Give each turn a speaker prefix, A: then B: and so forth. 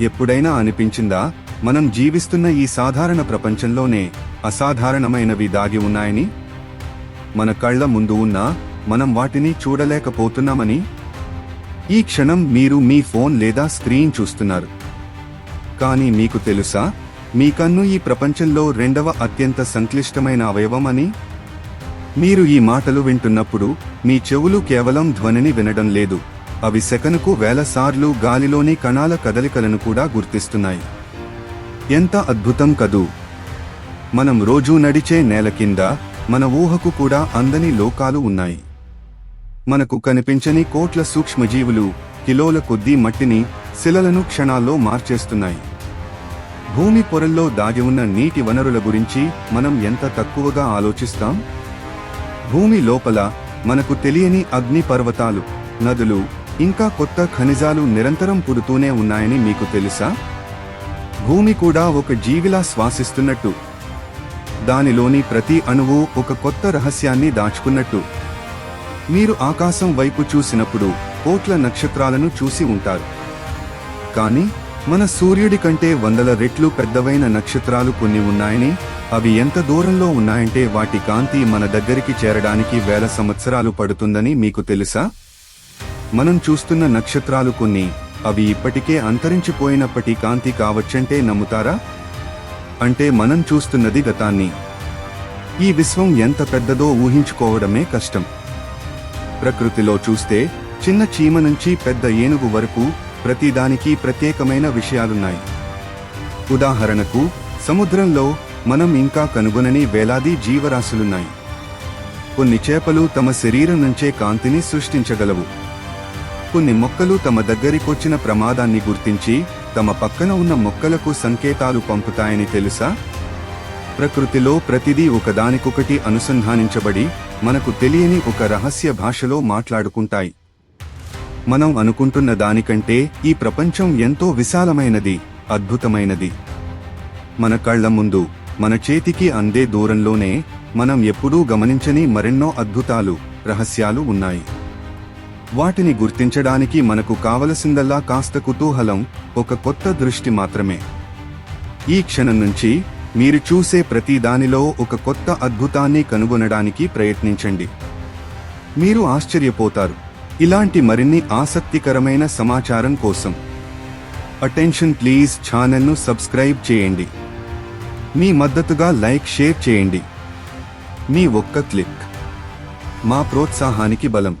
A: ఎప్పుడైనా అనిపించిందా? మనం జీవిస్తున్న ఈ సాధారణ ప్రపంచంలోనే అసాధారణమైనవి దాగి ఉన్నాయని? మన కళ్ళ ముందు ఉన్నా మనం వాటిని చూడలేకపోతున్నామని? ఈ క్షణం మీరు మీ ఫోన్ లేదా స్క్రీన్ చూస్తున్నారు. కానీ మీకు తెలుసా? మీ కన్ను ఈ ప్రపంచంలో రెండవ అత్యంత సంక్లిష్టమైన అవయవం అని మీరు ఈ మాటలు వింటున్నప్పుడు మీ చెవులు కేవలం ధ్వనిని వినడం లేదు. అవి సెకనుకు వేల సార్లు గాలిలోని కణాల కదలికలను కూడా గుర్తిస్తున్నాయి. ఎంత అద్భుతం కదూ! మనం రోజూ నడిచే నేల కింద మన ఊహకు కూడా అందని లోకాలు ఉన్నాయి. మనకు కనిపించని కోట్ల సూక్ష్మజీవులు కిలోల కొద్దీ మట్టిని శిలలను క్షణాల్లో మార్చేస్తున్నాయి. భూమి పొరల్లో దాగి ఉన్న నీటి వనరుల గురించి మనం ఎంత తక్కువగా ఆలోచిస్తాం? భూమి లోపల మనకు తెలియని అగ్ని పర్వతాలు నదులు ఇంకా కొత్త ఖనిజాలు నిరంతరం పుడుతూనే ఉన్నాయని మీకు తెలుసా? భూమి కూడా ఒక జీవిలా శ్వాసిస్తున్నట్టు. దానిలోని ప్రతి అణువు ఒక కొత్త రహస్యాన్ని దాచుకున్నట్టు. మీరు ఆకాశం వైపు చూసినప్పుడు కోట్ల నక్షత్రాలను చూసి ఉంటారు. కానీ మన సూర్యుడి కంటే వందల రెట్లు పెద్దవైన నక్షత్రాలు కొన్ని ఉన్నాయని అవి ఎంత దూరంలో ఉన్నాయంటే వాటి కాంతి మన దగ్గరికి చేరడానికి వేల సంవత్సరాలు పడుతుందని మీకు తెలుసా? మనం చూస్తున్న నక్షత్రాలు కొన్ని. అవి ఇప్పటికే అంతరించిపోయినప్పటి కాంతి కావచ్చంటే నమ్ముతారా? అంటే మనం చూస్తున్నది గతాన్ని. ఈ విశ్వం ఎంత పెద్దదో ఊహించుకోవడమే కష్టం. ప్రకృతిలో చూస్తే చిన్న చీమ నుంచి పెద్ద ఏనుగు వరకు ప్రతిదానికి ప్రత్యేకమైన విషయాలున్నాయి. ఉదాహరణకు సముద్రంలో మనం ఇంకా కనుగొనని వేలాది జీవరాశులున్నాయి. కొన్ని చేపలు తమ శరీరం నుంచే కాంతిని సృష్టించగలవు. కొన్ని మొక్కలు తమ దగ్గరికొచ్చిన ప్రమాదాన్ని గుర్తించి తమ పక్కన ఉన్న మొక్కలకు సంకేతాలు పంపుతాయని తెలుసా? ప్రకృతిలో ప్రతిదీ ఒకదానికొకటి అనుసంధానించబడి మనకు తెలియని ఒక రహస్య భాషలో మాట్లాడుకుంటాయి. మనం అనుకుంటున్న దానికంటే ఈ ప్రపంచం ఎంతో విశాలమైనది అద్భుతమైనది. మన కళ్ళ ముందు మన చేతికి అందే దూరంలోనే మనం ఎప్పుడూ గమనించని మరెన్నో అద్భుతాలు రహస్యాలు ఉన్నాయి. వాటిని గుర్తించడానికి మనకు కావలసిందల్లా కాస్త కుతూహలం ఒక కొత్త దృష్టి మాత్రమే. ఈ క్షణం నుంచి మీరు చూసే ప్రతి దానిలో ఒక కొత్త అద్భుతాన్ని కనుగొనడానికి ప్రయత్నించండి. మీరు ఆశ్చర్యపోతారు. ఇలాంటి మరిన్ని ఆసక్తికరమైన సమాచారం కోసం అటెన్షన్ ప్లీజ్ ఛానల్ను సబ్స్క్రైబ్ చేయండి. మీ మద్దతుగా లైక్ షేర్ చేయండి. మీ ఒక్క క్లిక్. మా ప్రోత్సాహానికి బలం.